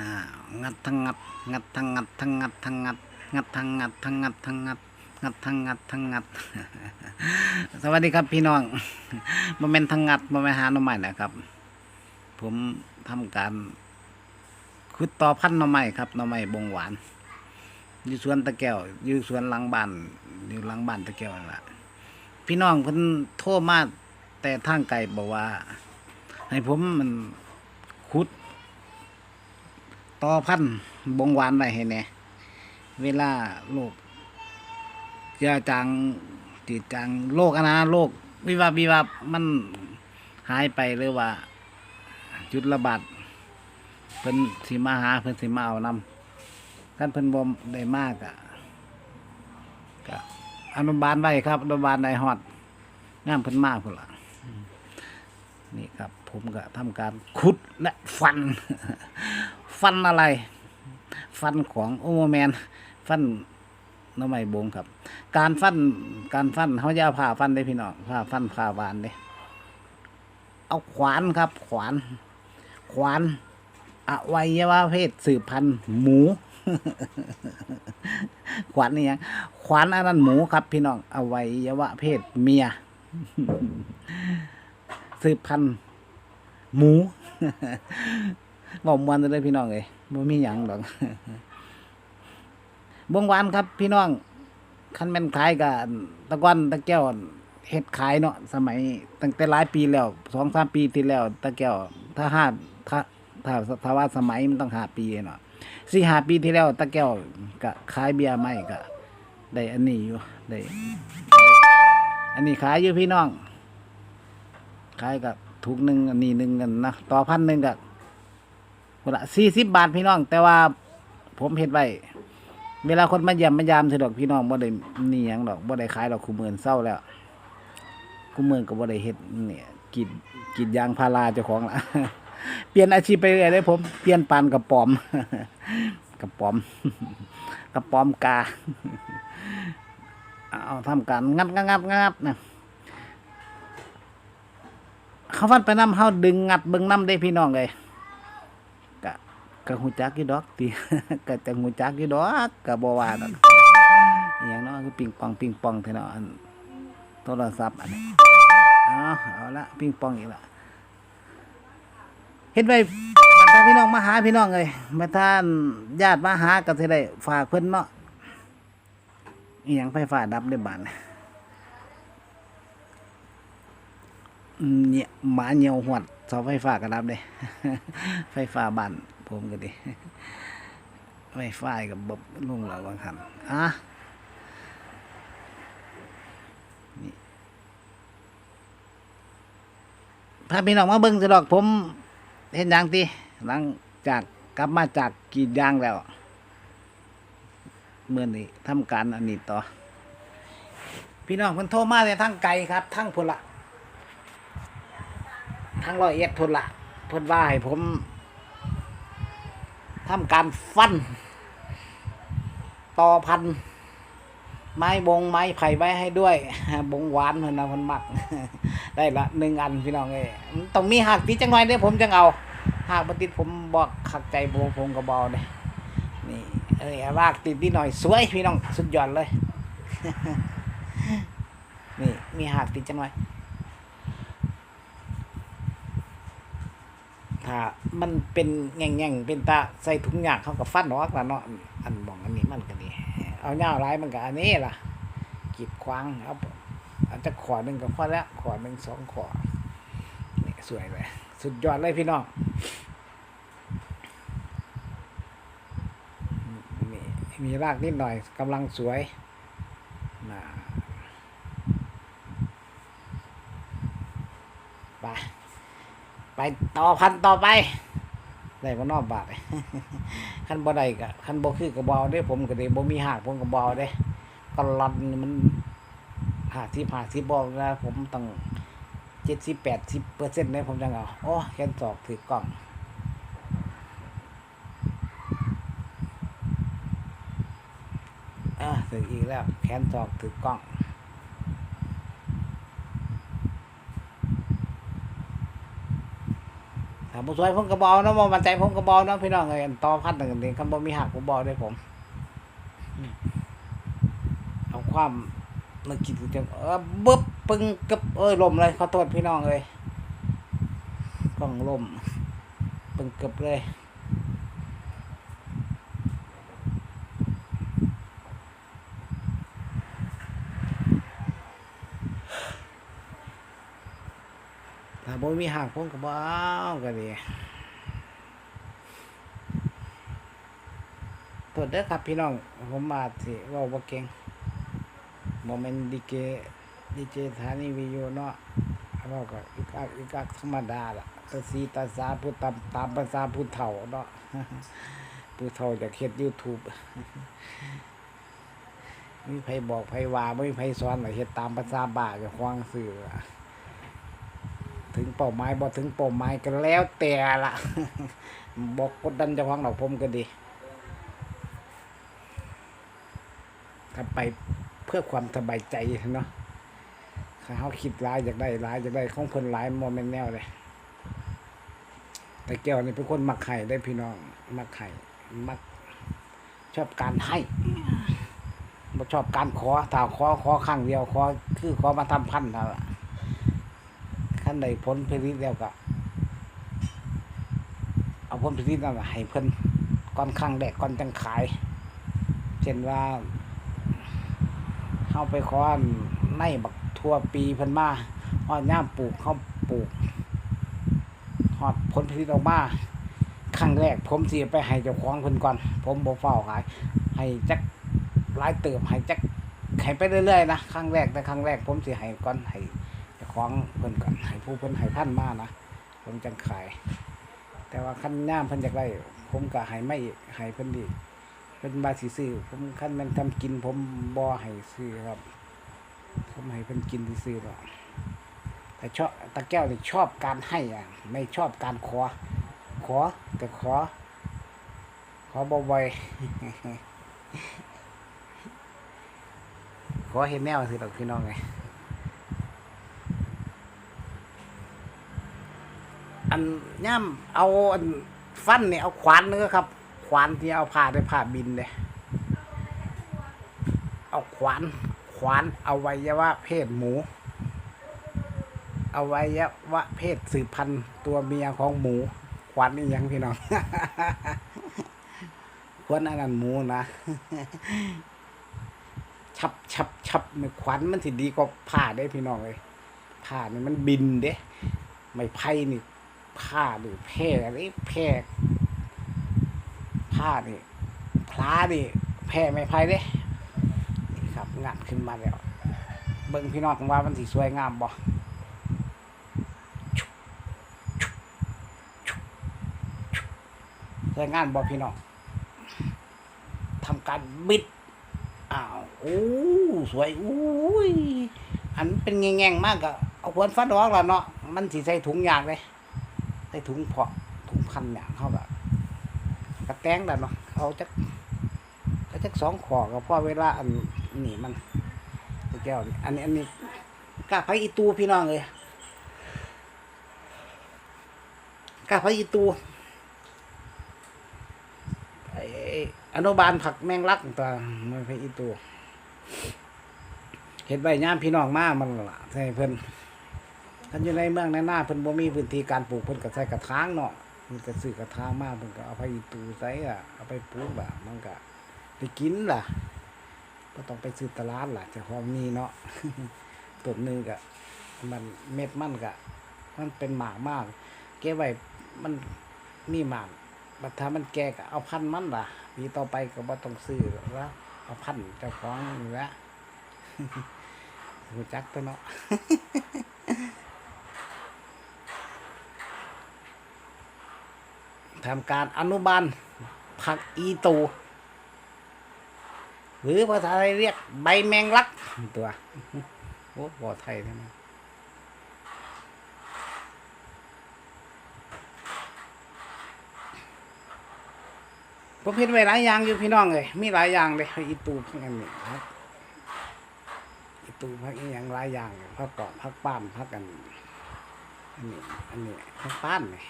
อ่างัดทั้งงัดงัดทั้งงัดทั้งงัดทั้งงัดงัดทั้งงัดทั้งงัดทั้งงัดงัดทั้งงัดทั้งงัด สวัสดีครับพี่น้องโมเมนทั้งงัดโมเมนหาหน่อไม้นะครับ ผมทำการขุดต่อพันหน่อไม้ครับหน่อไม้บงหวานอยู่สวนตะแก้วอยู่สวนหลังบ้านอยู่หลังบ้านตะแก้วนั่นล่ะพี่น้องเพิ่นโทรมาแต่ทางไกลบอกว่า ให้ผมมันขุด ต่อพันธุ์บงหวานไว้ให้แหน่เวลาโรคเจือจางจืดจางโรคอะนะโรควิวับวิวับมันหายไปหรือว่า จุดระบาดเพิ่นสิมาหาเพิ่นสิมาเอานำกันเพิ่นบ่ได้มากอะก็อนุบาลไว้ครับอนุบาลในฮอดงามเพิ่นมากพุ่นล่ะนี่ครับ ผมก็ทำการขุดและฟัน ฟันอะไร ฟันของโอโมแมน ฟันน้ำไม้บงครับ การฟันการฟันเขาจะเอาผ่าฟันได้พี่น้องผ่าฟันผ่าบานเด้เอาขวานครับ ขวาน ขวานอวัยวะเพศสืบพันธุ์หมู ขวานนี่ยังขวานอันนั้นหมูครับ พี่น้องอวัยวะเพศเมีย สืบพันธุ์หมู บอกมวนเลยพี่น้องเอ้ยบ่มีหยังดอกบงวานครับ พี่น้องคันแม่นขายกับตะก้อนตะแก้วเฮ็ดขายเนาะสมัยตั้งแต่หลายปีแล้วสองสามปีที่แล้ว ตะแก้วถ้าห้าถ้าถ้าถ้าว่าสมัยมันต้องห้าปีเนาะสี่ห้าปีที่แล้ว ตะแก้วก็ขายเบียร์ไม่ก็ได้อันนี้อยู่ได้อันนี้ขายอยู่พี่น้องขายกับถุกหนึ่งอันนี้หนึ่งกันนะต่อพันหนึ่งกับ คนละสี่สิบบาทพี่น้อง แต่ว่าผมเฮ็ดไว้เวลาคนมาเยี่ยมมายามเถอะดอกพี่น้องบ่ได้นี่ยังดอกบ่ได้ขายดอกคู่หมื่นเศร้าแล้วคู่หมื่นก็บ่ได้เฮ็ดเนี่ยกีดกีดยางพาราเจ้าของละเปลี่ยนอาชีพไปเรื่อยเลยผมเปลี่ยนปานกระป๋อมกระป๋อมกระป๋อมกาเอาทำการงัดงัดงัดงัดนะเขาฟันไปน้ำเฮาดึงงัดเบิ่งน้ำได้พี่น้องเลย ก็หูจักอยู่ดอกติก็จะหูจักอยู่ดอกก็บ่ว่าดอกอย่างเนาะคือปิงปองปิงปองเท่าเนาะอันโทรศัพท์อันนี้เอาเอาละปิงปองอีกละเฮ็ดไว้บัดาพี่น้องมาหาพี่น้องเอ้ยบัดท่านญาติมาหาก็สิได้ฝากเพิ่นเนาะอีหยังไฟฟ้าดับได้บาดเนี่ยหมาเหนียวหวดเสาไฟฟ้าก็ดับเด้ไฟฟ้าบ้าน ผมก็ดีไฟฟ้ายกับบบบลุงเราบางคันอะนี่พาพี่น้องมาเบิ่งสิดอกผมเห็นย่างตีหลังจากกลับมาจากกีดยางแล้วเมื่อนี้ทำการอันนี้ต่อ พี่น้องเพิ่นโทรมาแต่ทั้งไกลครับ ทั้งพนละทั้งร้อยเอ็ดพละพิ่นว่าให้ผม ทำการฟัน ต่อพัน ไม้บงไม้ไผ่ไว้ให้ด้วย บงหวานเพิ่นนะเพิ่นมัก ได้ละหนึ่งอันพี่น้องเอ้ยมันต้องมีหักติดจังหน่อยเด้อผมจังเอาหากบ่ติดผมบอกขักใจโบผมก็บเอกเด้นี่เอ้ยรากติดนิดหน่อยสวยพี่น้องสุดยอดเลย นี่มีหักติดจังหน่อย ถ้ามันเป็นแง่งๆเป็นตาใส่ถุงยางเขากับฟันออกละเนาะอันบอกอันนี้มันก็ดีเอาเงาร้ายมันก็อันนี้ล่ะกีดขวางครับอาจจะขอหนึ่งก็พอแล้วขอหนึ่งสองขอนี่สวยเลยสุดยอดเลยพี่น้องนี่มีรากนิดหน่อยกำลังสวยนะไป ไปต่อพันต่อไปได้ก็นอกบาทคันบ่ได้ก็คันบ่คือกระบอาเด้ผมก็ได้บ่มีหากผมก็บ่เอาเด้ก็ลันมันหาสิบหาสิบบอกนะผมต้องเจ็ดสิบแปดสิบเปอร์เซ็นต์เนี่ยผมจังเอาโอ้แค่นสอกถือกล้องอ่าถืออีกแล้ว แขนสอกถือกล้อง ถ้าาบ่สวยผมก็บเอาเนาะบ่มั่นใจผมก็บอาเนาะพี่น้องเอ้ยอันต่อพัดหนึ่งนี่คันบ่มีหักผมบอกด้วยผมอืมเอาความนึกคิดจังเออบึ๊บปึ้งกึบเอ้ยลมเลยขอโทษพี่น้องเอ้ยกล้องลมปึ้งกึบเลย มีหักผมก็บ่เอาก็ดีตรวจเด้อครับพี่น้อง ผมมาสิว้าบ่เก่งบ่แม่นดีเจดีเจสถานีวิทยุเนาะเว้าก็อีกอักอีกอักธรรมดาล่ะตาสีตาสาผู้ตามตามภาษาผู้เฒ่าเนาะผู้เฒ่าอยากเฮ็ด YouTube มีไผบอกไผว่าบ่มีไผสอนก็เฮ็ดตามภาษาบ้าเจ้าของซื่อ ถึงเป้าหมายบ่ถึงเป้าหมายก็แล้วแต่ละบอกกดดันเจ้าของดอกผมก็ดีถ้าไปเพื่อความสบายใจเนาะถ้าเขาคิดร้ายอยากได้ร้ายอยากได้ของเพิ่นร้ายโมเมนแนวเลยแต่แก้วนี่เป็นคนมักไข่ได้พี่น้องมักไข่มักชอบการให้บ่ชอบการขอถ้าขอขอครั้งเดียวขอคือขอมาทำพันธุ์นั่น ล่ะขั้นใดผลผลิตแล้วก็ เอาผลผลิตนั่นให้เพิ่นก่อนครั้งแรกก่อนจังขาย เช่นว่าเฮาไปขออันในบักทั่วปีเพิ่นมาฮอดย่ามปลูกเฮาปลูกฮอดผลผลิตออกมาครั้งแรกผมเสิไปให้เจ้าของเพิ่นก่อน ผมบ่เฝ้าขาย ให้จักหลายเติบให้จักให้ไปเรื่อยๆนะครั้งแรกแต่ครั้งแรกผมสิให้ก่อนให้ ของเพิ่นก่อนให้ผู้เพิ่นให้พันมานะผมจังขาย แต่ว่าขั้นย่ามเพิ่นอยากได้ผมก็ให้ไม่ให้เพิ่นอีเพิ่นมาสิซื้อผมขั้นมันทำกิน ผมบ่ให้ซื้อครับ ผมให้เพิ่นกินซื้อหรอกแต่ชอบตะแก้วนี่ชอบการให้อะ ไม่ชอบการขอ ขอ แต่ขอ ขอบ่อยๆขอเห็นแนวสิดอกพี่น้องไง อันย่ำเอาอันฟันเนี่ยเอาขวานเนื้อครับ ขวานที่เอาผ่าได้ผ่าบินเลยเอาขวาน ขวานเอาไวัยวะเพศหมู เอาไวัยวะเพศสืบพันธุ์ตัวเมียของหมู ขวานนี่ยังพี่น้องขวานอันนั้นหมูนะชับชับชับไม่ขวัญมันสิดีกว่าผ้าได้พี่น้องเลยผ้านี่มันบินเด้ไม่ไพ่นี่ ผ้าหรือแพร่นี่แพร่ผ้านี่พลานี่แพร่ไม่ไพ่เด้นี่ครับงัดขึ้นมาแล้ว เบิ่งพี่น้องว่ามันสิสวยงามบ่สวยงามบ่พี่น้องทำการบิดอ้าวโอ้สวยอุ้ยอันเป็นแง่งๆมากก็เอาควรฟันออกแล้วเนาะมันสิใส่ถุงยางเลย ใส่ถุงเพาะถุงพันอย่างเขาแบบกระแตงแล้วเนาะเอาจักก็จักสองขอก็พอเวลาอันนี่มันตะแก้วอันนี้อันนี้กล้าไผอีตูพี่น้องเลยกล้าไผอีตูไออนุบาลผักแมงลักตัวมันไผอีตูเห็นใบย่ามพี่น้องมากมันละใช่เพิ่อน ท่านอยู่ในเมืองในหน้าเพิ่นบ่มีพื้นที่การปลูกเพิ่นก็ใส่กระถางเนาะเพิ่นก็ซื้อกระถางมาเพิ่นก็เอาไปตูใส่อะเอาไปปลูกล่ะมันก็ได้กินล่ะบ่ต้องไปซื้อตลาดล่ะเจ้าของมีเนาะต้นหนึงก็มันเม็ดมันก็มันเป็นหมากมากเก็บไว้มันมีหมากบัดถ้ามันแก่ก็เอาพันมันล่ะปีต่อไปก็บ่ต้องซื้อแล้วเอาพันเจ้าของนี่ละรู้จักตัวเนาะ ทำการอนุบาลผักอีตู หรือภาษาไทยเรียกใบแมงลักตัวโอ้บอไทยนะมันผมเห็นไว้หลายอย่างอยู่พี่น้องเลยมีหลายอย่างเลยอีตูพักอันนี้ครับอีตูพักอีอย่างหลายอย่างพักเกาะพักป้ามพักกันอันนี้อันนี้พักป้านเนี่ย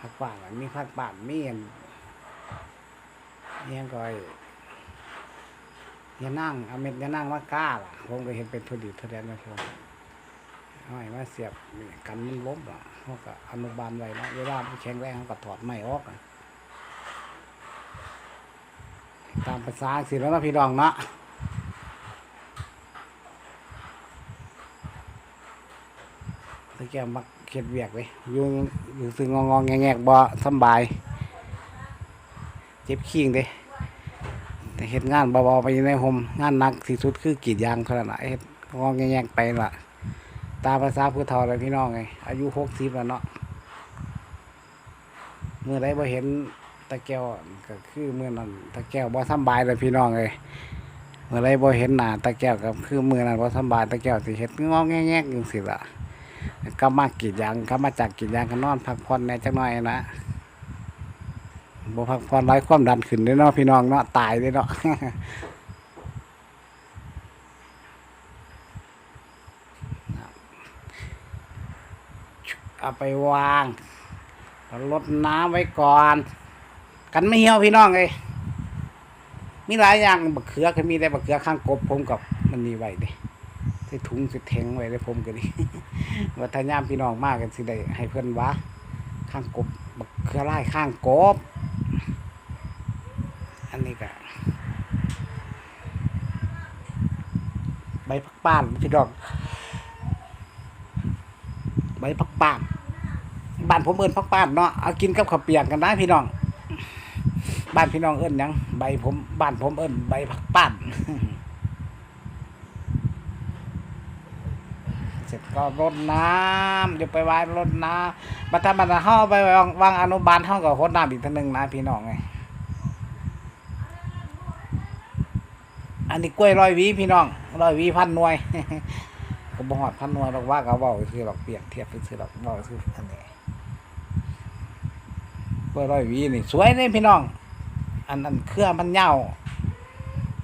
ผักป่านอะมีผักป่านมีอันเนียก็อ้ยานั่งเอาเม็ดยานั่งมากล้าล่ะผมก็เห็นเป็นทุดีทุเรียนนะผมเอาไอ้มาเสียบกันมันล้มล่ะเขาก็อนุบาลไว้นาะเวลาแข็งแรงเขาก็ถอดไม้ออกตามภาษาสิแล้วนะพี่น้องเนาะตะแกมัก เข็ดเวียกเลยอยู่อยู่ซึ่งงองๆแงกๆบ่สบาย เจ็บขี้งเด้แต่เฮ็ดงานเบาๆไปในโฮมงานหนักที่สุดคือกรีดยางเท่านั้นล่ะเฮ็ดงองแงกๆไปล่ะ ตามภาษาผู้เฒ่าเลยพี่น้องไงอายุ60แล้วเนาะเมื่อใดบ่เห็นตะแก้วก็คือมื้อนั้นตะแก้วบ่สบายเลยพี่น้องเอ้ยเมื่อใดบ่เห็นหน้าตะแก้วก็คือมื้อนั้นบ่สบายตะแก้วสิเฮ็ดงองแงกๆจังซี่ล่ะ กลับมากรีดยางกลับมาจากกรีดยางก็นอนพักผ่อนแน่จักหน่อยนะบ่พักผ่อนไร้ความดันขึ้นเด้เนาะพี่น้องเนาะตายเด้เนาะเอาไปวางลดน้ำไว้ก่อน กันไม่เหี่ยวพี่น้องเลยมีหลายอย่างบักเขือก็มีแต่บักเขือข้างกบผมกับมันนี่ไว้เด้ ใส่ถุงใส่แทงไว้ได้ผมก็ดีวัฒนยามพี่น้องมากกันสิได้ให้เพื่อนวะข้างกบบักเขือไล่ข้างกบ อันนี้ก็ใบพักป้านพี่น้องใบพักป้านบ้านผมเอิ้นพักป้านเนาะเอากินกับข้าวเปียกกันได้พี่น้องบ้านพี่น้องเอิ้นหยังใบผมบ้านผมเอิ้นใบพักป้าน เสร็จ ก็รดน้ำเดี๋ยวไปไว้รดน้ำบัดถ้ามันเฮาไปวางวางอนุบาลเฮาก็รน้ำอีกเทีนึงนะพี่น้องไงอันนี้กล้วยร้อยวีพี่น้องร้อยวีพันหน่วยก็บ่ฮอดพันหน่วยหรอกว่าก็เว้าคือหรอกเปรียบเทียบคือหรอกเว้าคืออันนี้กล้วยร้อยวีนี่สวยเด้พี่น้อง อันนั้นเครือมันยาว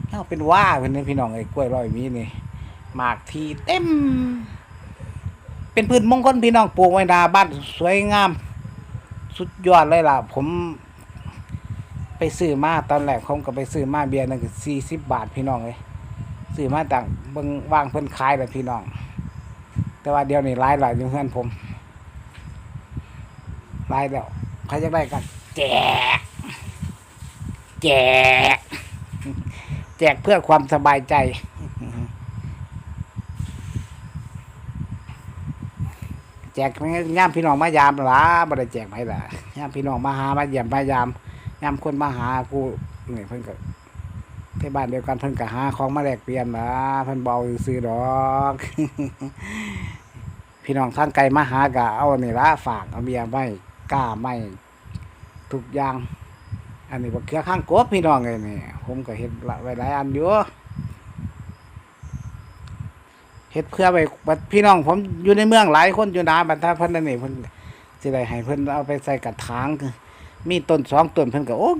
เยาเป็นว่าเพิ่นเด้พี่น้องไอ้กล้วยร้อยวีนี่หมากทีเต็ม เป็นพืชมงคลพี่น้องปลูกไว้หนาบ้านสวยงาม สุดยอดเลยล่ะ ผม ไปซื้อมาตอนแรกผมก็ไปซื้อมาเบียร์นั่นคือสี่สิบบาทพี่น้องเลยซื้อมาต่างเบิ่งวางเพิ่นขายเลยพี่น้อง แต่ว่าเดี๋ยวนี้ร้ายหลายอยู่เพื่อนผมร้ายแล้วใครจะได้กันแจกแจกแจกเพื่อความสบายใจ แจกย่ามพี่น้องมายามล่ะบ่ได้แจกไผล่ะย่ามพี่น้องมาหามาเยี่ยมมายามยามคนมาหากูนี่เพิ่นก็ที่บ้านเดียวกันเพิ่นก็หาของมาแลกเปลี่ยนนะเพิ่นเบาซื้อดอกพี่น้องทางไกลมาหาก็เอานี่ละฝากเอาเบียร์ไม้กล้าไม้ทุกอย่าง อันนี้บ่เครือข้างกบพี่น้องเลยนี่ผมก็เฮ็ดละไว้หลายอันอยู่ เฮ็ดเพื่อไปพี่น้องผมอยู่ในเมืองหลายคนอยู่นะบัดถ้าเพิ่นนั่นนี่เพิ่นสิได้ให้เพิ่นเอาไปใส่กระถางมีต้นสองต้นเพิ่นก็โอ้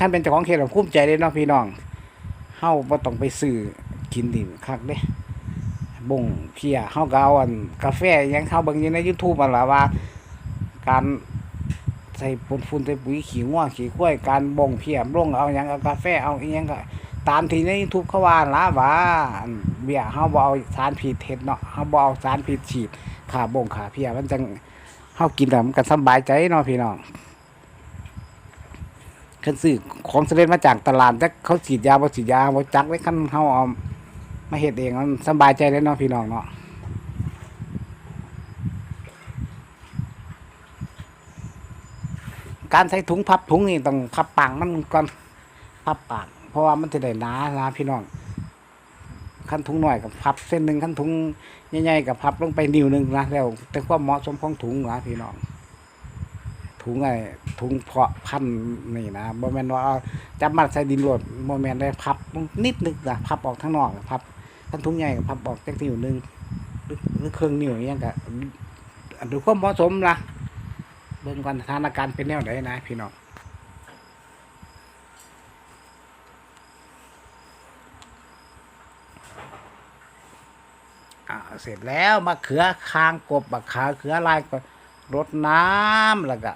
คันเป็นเจ้าของเขตเราภูมิใจเลยเนาะพี่น้องเฮาบ่ต้องไปซื้อกินดิคักเด้บ่งเพียเฮาก็เอาอันกาแฟยังเฮาเบิ่งอยู่ใน YouTube นั่นล่ะว่า การใส่ปุ๋นฝุ่นใส่ปุ๋ยขี้งัวขี้ควายการบ่งเพียบ่งเอาหยังเอากาแฟเอาอีหยังก็ ตามที่ใน YouTube เขาว่าละว่าเบี้ยเฮาบ่เอาสารพิษเฮ็ดเนาะเฮาบ่เอาสารพิษฉีดขาบ่งขาเพียมันจังเฮากินแล้วมันก็สบายใจเนาะพี่น้องคันซื้อของสำเร็จมาจากตลาดจักเขาฉีดยาบ่ฉีดยาบ่จักไว้คันเฮาเอามาเฮ็ดเองมันสบายใจเลยเนาะพี่น้องเนาะการใส่ถุงพับถุงนี่ต้องพับปากมันก่อนพับปาก เพราะว่ามันจะได้หนานะพี่น้องขั้นถุงหน่อยกับพับเส้นหนึ่งขั้นถุงใหญ่ๆกับพับลงไปนิ้วหนึ่งนะแล้ว แต่ความเหมาะสมของถุงนะพี่น้องถุงไอ้ถุงเพาะพันนี่นะบ่แม่นว่าจับมัดใส่ดินโลดบ่แม่นได้พับนิดนึงนะพับออกข้างนอกพับคันถุงใหญ่ก็พับออกจักนิ้วหนึ่งหรือหรือครึ่องนิ้วอหยังก็อันดูความเหมาะสมล่ะเบิ่งก่อนสถานการณ์เป็นแนวใดนะพี่น้อง เสร็จแล้วมะเขือคางกบมะขาเขือลายก็รดน้ำแล้วก็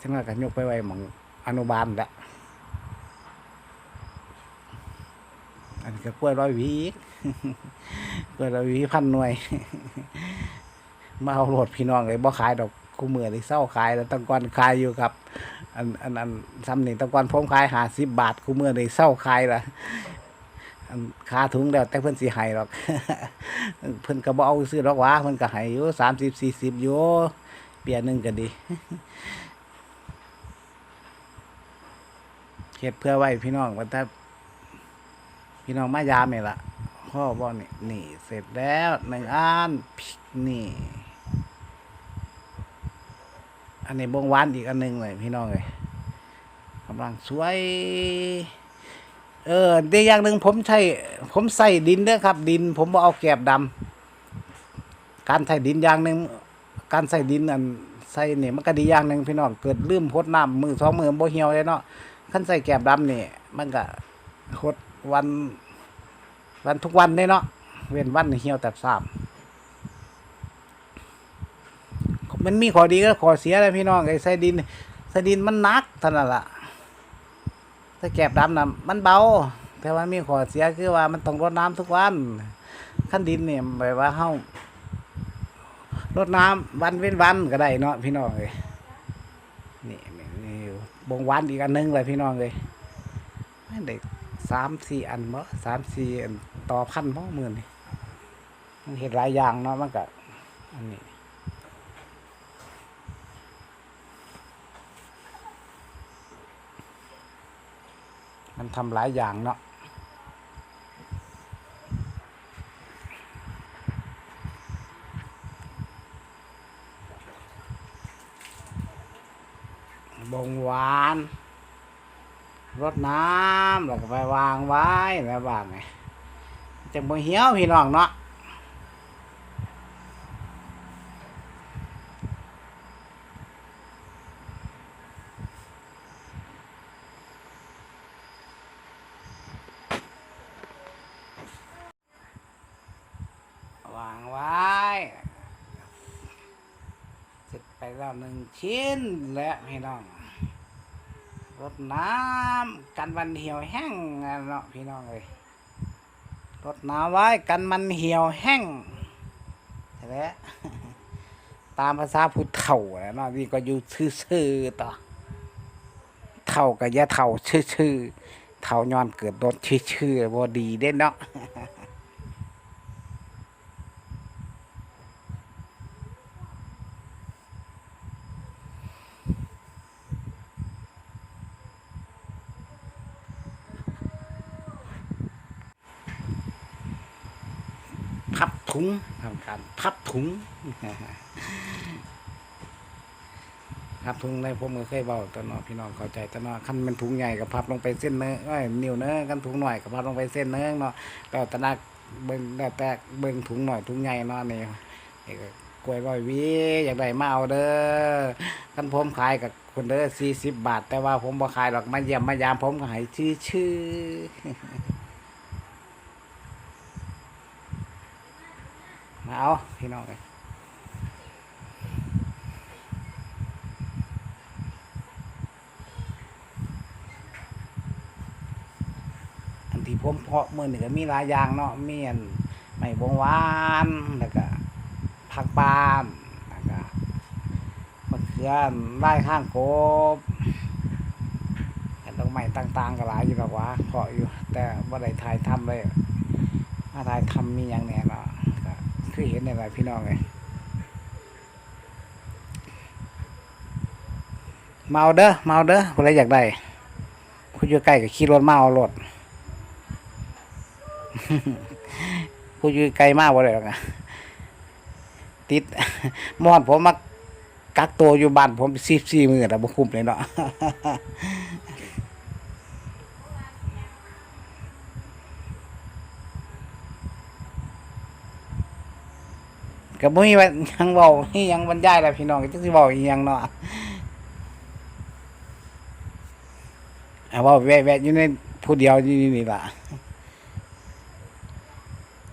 จังหวะกันยกไปไว้หมองอนุบาลละอันนี้ก็กล้วยร้อยวีกล้วยร้อยวีพันหน่วย มาเอาโหลดพี่น้องเลยบ่ขายดอกกูมือเลยเศร้าขายแล้วตั้งก่อนขายอยู่ครับ อันอันอันซ้ำนี่ตั้งก่อนผมขายหาสิบบาทกูมือเลยเศร้าขายละ คาถุงแล้วแต่เพิ่นสิให้หรอก เพิ่นก็บ่เอาซื้อดอกว่าเพิ่นก็ให้อยู่สามสิบสี่สิบอยู่เปียหนึงก็ดีเฮ็ดเพื่อไว้พี่น้องว่าถ้าพี่น้องมายามนี่ล่ะพ่อบ่นี่นี่ เสร็จแล้วหนึ่งอันพิกนี่ อันนี้บงหวานอีกอันหนึงเลยพี่น้องเลยกำลังสวย เออเดียวอย่างหนึ่งผมใช้ผมใส่ดินเด้อครับ ดิน ผมบ่เอาแกบดำการใส่ดินอย่างหนึ่งการใส่ดินอันใส่เนี่ยมันก็ดีอย่างหนึ่งพี่น้องเกิดลืมพดน้ำมือสองมือบ่เหี่ยวเลยเนาะขั้นใส่แกบดำนี่มันก็พดวัน วันทุกวันเลยเนาะเว้นวันเหี่ยวแต่สามมันมีข้อดีก็ข้อเสียเลยพี่น้องไอ้ใส่ดินใส่ดินมันนักเท่านั้นล่ะ ถ้าแกบดำนะมันเบา แต่ว่ามีข้อเสียคือว่ามันต้องรดน้ำทุกวันขั้นดินเนี่ยแบบว่าเฮารดน้ำวันเว้นวันก็ได้เนาะพี่น้องเลยนี่นี่นบงวันอีกอันหนึงเลยพี่น้องเลยไม่ได้สามสี่อันบ่สามสี่อันต่อพันบ่หมื่นนี่มันเห็นหลายอย่างเนาะมันก็อันนี้ มันทำหลายอย่างเนาะบงหวานรดน้ำแล้วก็ไปวางไว้แล้วบางไงจะบ่เหี่ยวพี่น้องเนาะวางไว้ เสร็จไป แล้วหนึ่งชิ้นและพี่น้องรดน้ำกันมันเหี่ยวแห้งนะเนาะพี่น้องเลยรดน้ำไว้กันมันเหี่ยวแห้งใช่แล้วตามภาษาผู้เฒ่าแล้วเนาะนี่ก็อยู่ซื่อๆต่อเฒ่ากับยะเฒ่าชื่อๆเฒ่าย้อนเกิดรถชื่อๆบ่ดีเด้เนาะ พับ ถุงทำการพับถุงพับถุงในผมก็เคยเบาตอนนอพี่น้องเข้าใจตอนนอคันมันถุงใหญ่กับพับลงไปเส้นเนื้อเอ้ยนิ้วเนื้อกันถุงหน่อยกับพับลงไปเส้นเนื้อเนาะแต่ตะนักเบิ่งแต่แต่เบิ่งถุงหน่อยถุงใหญ่เนาะนี่นี่ก็กล้วยร้อยหวีอยากได้มาเอาเด้อกันผมขายกับคนเด้อสี่สิบบาท แต่ว่าผมบ่ขายหรอกมาเยี่ยมมายามผมก็ให้ชื่อชื่อ มาเอา พี่น้องเลยอันที่ผมเพาะมือหนึ่งก็มีหลายอย่างเนาะมีอันไม่บงหวานแล้วก็ผักปาล์มแล้วก็มะเขือไร่ข้างโกบอันดอกไม้ต่างๆก็หลายอยู่หรอกวะเพาะอยู่ แต่ว่าได้ถ่ายทำเลยมาถ่ายทำมีอย่างแน่เน คือเห็นในหลายพี่น้องเลยเมาเด้อเมาเด้อคนใดอยากได้คุณอยู่ใกล้กับขี่รถมาเอารถผู้อยู่ไกลมากบ่ได้หรอกอะติดมอนผมมากักตัวอยู่บ้านผมสิบสี่มือแต่บ่คุ้มเลยเนาะ ก็บ่มีว่ายังเว้าอีหยังบรรยายแล้วพี่น้องก็จักสิเว้าอีหยังเนาะเอะเว้าแวะๆอยู่ในผู้เดียวอยู่นี่ล่ะ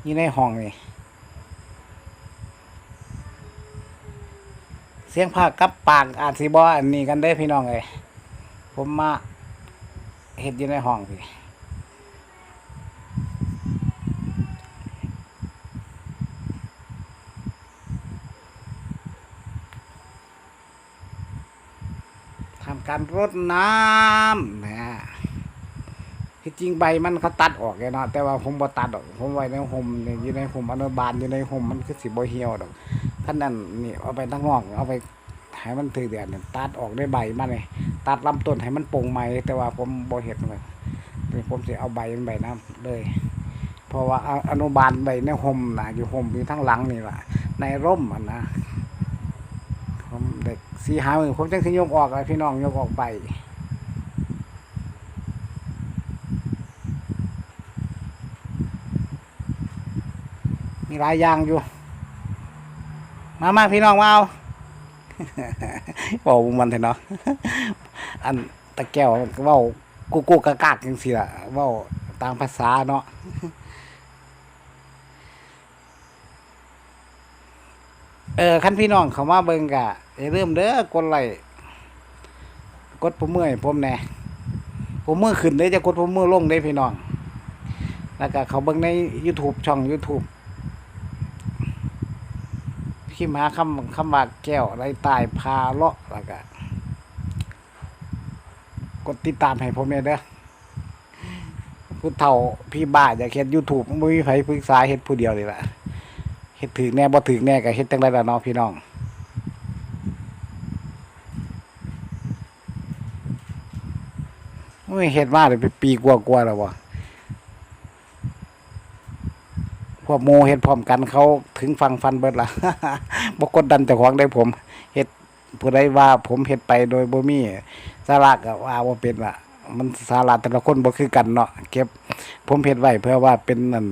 อยู่ในห้องนี่เสียงภาคกับปากอาจสิบ่อันนี้กันเด้อพี่น้องเอ้ยผมมาเฮ็ดอยู่ในห้องพี่ การรดน้ำนะที่จริงใบมันเขาตัดออกแกเนาะแต่ว่าผมบ่ตัดดอกผมไว้ในห่มอยู่ในห่มอนุบาลอยู่ในห่มมันคือสิบ่เหี่ยวดอกท่านนั้นนี่เอาไปทั้งนอกเอาไปให้มันถือเดือนเนี่ยตัดออกได้ใบมันเลยตัดลำต้นให้มันปงใหม่แต่ว่าผมบ่เฮ็ดเลยผมสิเอาใบมันใบน้ำเลยเพราะว่าอนุบาลใบในห่มนะอยู่ห่มอยู่ทั้งหลังนี่แหละในร่มอะนะผมเด็ก สีหามือผมจังสิยกออกเลยพี่น้องยกออกไป มีหลายอย่างอยู่ มามาพี่น้องมาเอาบอกมันเถอะเนาะอันตะแก้วเว่ากูกูกะกากจังสิล่ะเว่าตามภาษาเนาะ เออคันพี่น้องเขามาเบิ่งกะอย่าลืมเด้อกดไลค์กดปุ่มมือให้ผมแน่ปุ่มมือขึ้นเด้จะกดปุ่มมือลงเด้พี่น้อง แล้วก็เขาเบิ่งใน YouTube ช่อง YouTube พิมพ์หาคำคำว่าแก้วไรตายพาเลาะแล้วก็กดติดตามให้ผมเนี่ยเด้อผู้เฒ่าพี่บ้าอยากเฮ็ด YouTube บ่มีไผปรึกษาเฮ็ดผู้เดียวนี่ล่ะ เฮ็ดถึกแน่บ่ถึกแน่ก็เฮ็ดจังไดล่ะเนาะพี่น้องโอ้ยเฮ็ดมาได้เป็นปีกว่าๆแล้วบ่พวกโมเฮ็ดพร้อมกันเขาถึงฟังฟันเบิดละบ่กดดันเจ้าของได้ผมเฮ็ดผู้ใดว่าผมเฮ็ดไปโดยบ่มีสาระก็ว่าบ่เป็นละมันสาระแต่ละคนบ่คือกันเนาะเก็บผมเฮ็ดไว้เพื่อว่าเป็นนั่น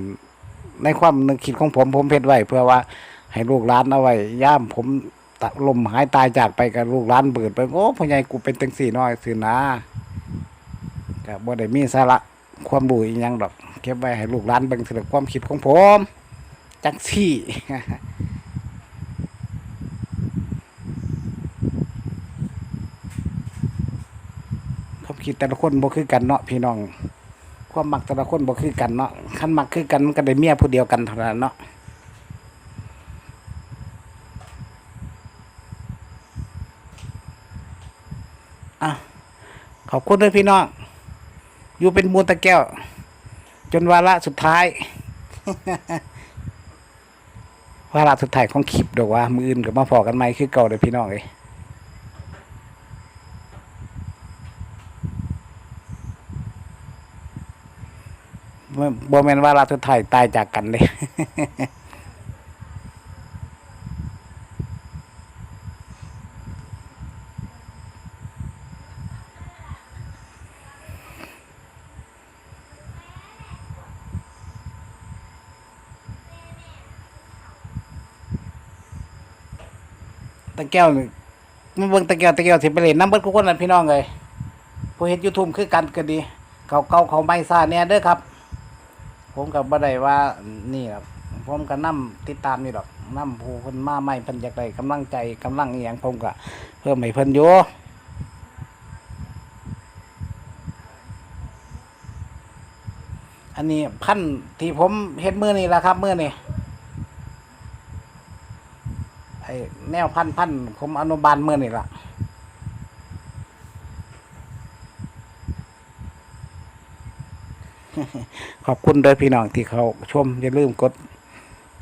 ในความนึกคิดของผมผมเฮ็ดไว้ เพื่อว่าให้ลูกหลานเอาไว้ย่ามผมตะลมหายตายจากไปกับลูกหลานเบิดไปโอ้พ่อใหญ่กูเป็นจังซี่น้อยซื่อนะก็บ่ได้มีสาระความรู้อีหยังดอกเก็บไว้ให้ลูกหลานเบิ่งถึงความคิดของผมจังซี่ความคิดแต่ละคนบ่คือกันเนาะพี่น้อง ความมักแต่ละคนบ่คือกันเนาะคันมักคือกันมันก็ได้เมียผู้เดียวกันเท่านั้นเนาะอะขอบคุณด้วยพี่น้อง อยู่เป็นมูลตะแก้ว จนวาระสุดท้าย วาระสุดท้ายของคลิปดอกว่า มืออื่นกับมาพอกันไหมคือเก่าเลยพี่น้องเลย บ่แม่นวาเระสุดท้ายตายจากกันเลยตะแก้วมันเบิ่งตะแก้วตะแก้วสิไปเล่นน้ำเบิดทุกคนนั่นพี่น้องเลยผู้เฮ็ด YouTube คือกันก็ดี เขาเก่าเขาไม่ซ่าเนี่ยเด้อครับ ผมกับบ่ได้ว่านี่ครับผมก็นํติดตามนี่ดอกนํผู้เพิ่นมาใหม่เพิ่นอยากได้กำลังใจกำลังอีหยังผมก็เพิ่มให้เพิ่นอยู่อันนี้พันธ์ที่ผมเฮ็ดมือนี่ละครับมือนี่ไอแนวพันพันผมอนุบาลเมื่อนี่ละ ขอบคุณเด้อพี่น้องที่เขาชมอย่าลืมกด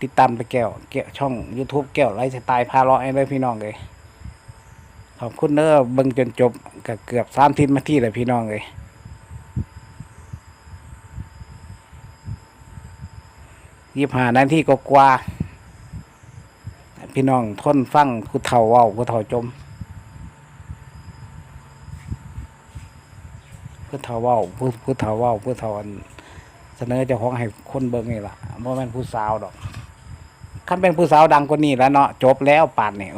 ติดตามไปแก้วแก้วช่อง YouTube แก้วไลฟ์สไตล์พาเลาะให้เด้อพี่น้องเลยขอบคุณเด้อเบิ่งจนจบก็เกือบสามทิศมาที่เลยพี่น้องเลยยี่หานาทีก็กว่า พี่น้องทนฟังผู้เฒ่าเว้าผู้เฒ่าจม ผู้เฒ่าเว้าผู้ผู้เฒ่าเว้าผู้เฒ่าอันเสนอเจ้าของให้คนเบิ่งนี่ล่ะบ่แม่นผู้สาวดอกคันเป็นผู้สาวดังกว่านี้แล้วเนาะจบแล้วป่านนี้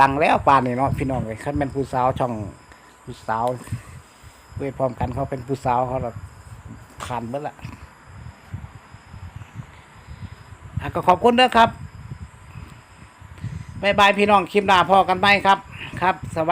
ดังแล้วป่านนี้เนาะพี่น้องเอ้ยคันเป็นผู้สาวช่องผู้สาวเว้ยพร้อมกันเขาเป็นผู้สาวเขาละผ่านเบิดละอะก็ขอบคุณเด้อครับบายบายพี่น้องคลิปหน้าพอกันไหมครับ ครับ สวัสดี